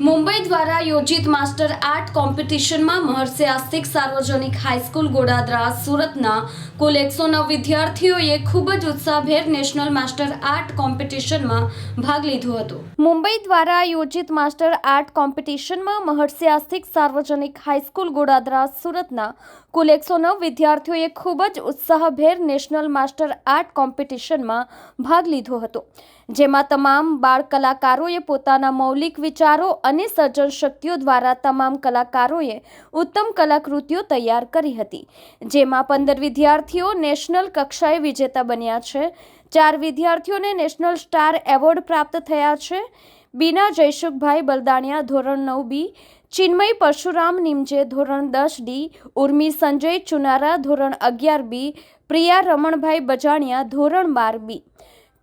મુંબઈ દ્વારા યોજિત master art કોમ્પિટિશનમાં મહર્ષિ આસ્તિક સાર્વજનિક high school Godadara સુરતના કુલ એકસો નવ વિદ્યાર્થીઓએ ખૂબ જ ઉત્સાહભેર નેશનલ માસ્ટર આર્ટ કોમ્પિટિશનમાં ભાગ લીધો હતો. મુંબઈ દ્વારા યોજિત માસ્ટર આર્ટ કોમ્પિટિશનમાં મહર્ષિ આસ્તિક સાર્વજનિક હાઈસ્કૂલ ગોડાદરા સુરતના કુલ એકસો નવ વિદ્યાર્થીઓએ ખૂબ જ ઉત્સાહભેર નેશનલ માસ્ટર આર્ટ કોમ્પિટિશનમાં ભાગ લીધો હતો. જેમાં તમામ બાળ કલાકારોએ પોતાના મૌલિક વિચારો અને સર્જન શક્તિઓ દ્વારા તમામ કલાકારોએ ઉત્તમ કલાકૃતિઓ તૈયાર કરી હતી, જેમાં પંદર વિદ્યાર્થીઓ નેશનલ કક્ષાએ વિજેતા બન્યા છે, ચાર વિદ્યાર્થીઓને નેશનલ સ્ટાર એવોર્ડ પ્રાપ્ત થયા છે, બીના જયસુખભાઈ બલદાણિયા ધોરણ નવ બી, ચિન્મય પરશુરામ નિમજે ધોરણ દસ ડી, ઉર્મી સંજય ચુનારા ધોરણ અગિયાર બી, પ્રિયા રમણભાઈ બજાણિયા ધોરણ બાર બી.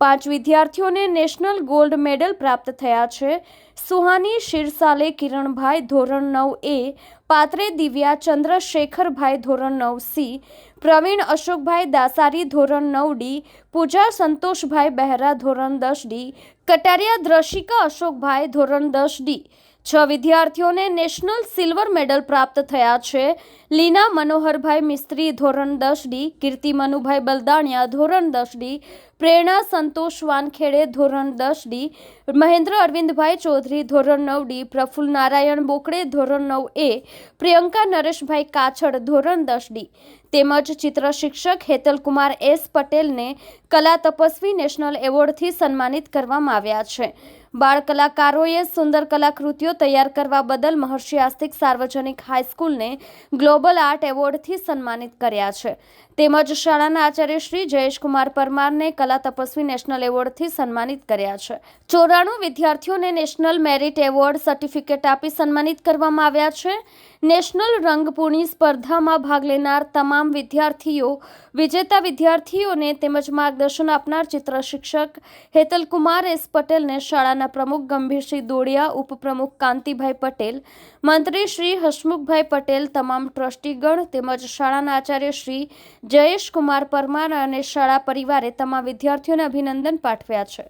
પાંચ વિદ્યાર્થીઓને નેશનલ ગોલ્ડ મેડલ પ્રાપ્ત થયા છે. સુહાની શિરસાલે કિરણભાઈ ધોરણ નવ એ, પાત્રે દિવ્યા ચંદ્રશેખરભાઈ ધોરણ નવ સી, પ્રવીણ અશોકભાઈ દાસારી ધોરણ નવ ડી, પૂજા સંતોષભાઈ બહેરા ધોરણ દસ ડી, કટારિયા દ્રશિકા અશોકભાઈ ધોરણ દસ ડી છ વિદ્યાર્થીઓને નેશનલ સિલ્વર મેડલ પ્રાપ્ત થયા છે. લીના મનોહરભાઈ મિસ્ત્રી, ધોરણ દસ ડી. કીર્તિ મનુભાઈ બલદાણિયા, ધોરણ દસ ડી. પ્રેરણા સંતોષ વાનખેડે, ધોરણ દસ ડી. મહેન્દ્ર અરવિંદભાઈ ચૌધરી, ધોરણ નવ ડી. પ્રફુલ્લ નારાયણ બોકડે, ધોરણ નવ એ. પ્રિયંકા નરેશભાઈ કાછડ, ધોરણ દસ ડી. તેમજ ચિત્ર શિક્ષક હેતલકુમાર એસ પટેલને કલા તપસ્વી નેશનલ એવોર્ડથી સન્માનિત કરવામાં આવ્યા છે. બાળ કલાકારોએ સુંદર કલાકૃતિઓ તૈયાર કરવા બદલ મહર્ષિ આસ્તિક સાર્વજનિક હાઈસ્કૂલને ગ્લોબલ આર્ટ એવોર્ડથી સન્માનિત કર્યા છે. તેમજ શાળાના આચાર્ય શ્રી જયેશકુમાર પરમારને કલા તપસ્વી નેશનલ એવોર્ડથી સન્માનિત કર્યા છે. ચોરાણું વિદ્યાર્થીઓને નેશનલ મેરિટ એવોર્ડ સર્ટિફિકેટ આપી સન્માનિત કરવામાં આવ્યા છે. નેશનલ રંગપૂર્ણી સ્પર્ધામાં ભાગ લેનાર તમામ વિદ્યાર્થીઓ, વિજેતા વિદ્યાર્થીઓને તેમજ માર્ગદર્શન આપનાર ચિત્ર શિક્ષક હેતલકુમાર એસ પટેલને શાળાના પ્રમુખ ગંભીરસિંહ દોડિયા, ઉપપ્રમુખ કાંતિભાઈ પટેલ, મંત્રી શ્રી હસમુખભાઈ પટેલ, તમામ ટ્રસ્ટીગણ તેમજ શાળાના આચાર્ય શ્રી જયેશકુમાર પરમાર અને શાળા પરિવારે તમામ વિદ્યાર્થીઓને અભિનંદન પાઠવ્યા છે.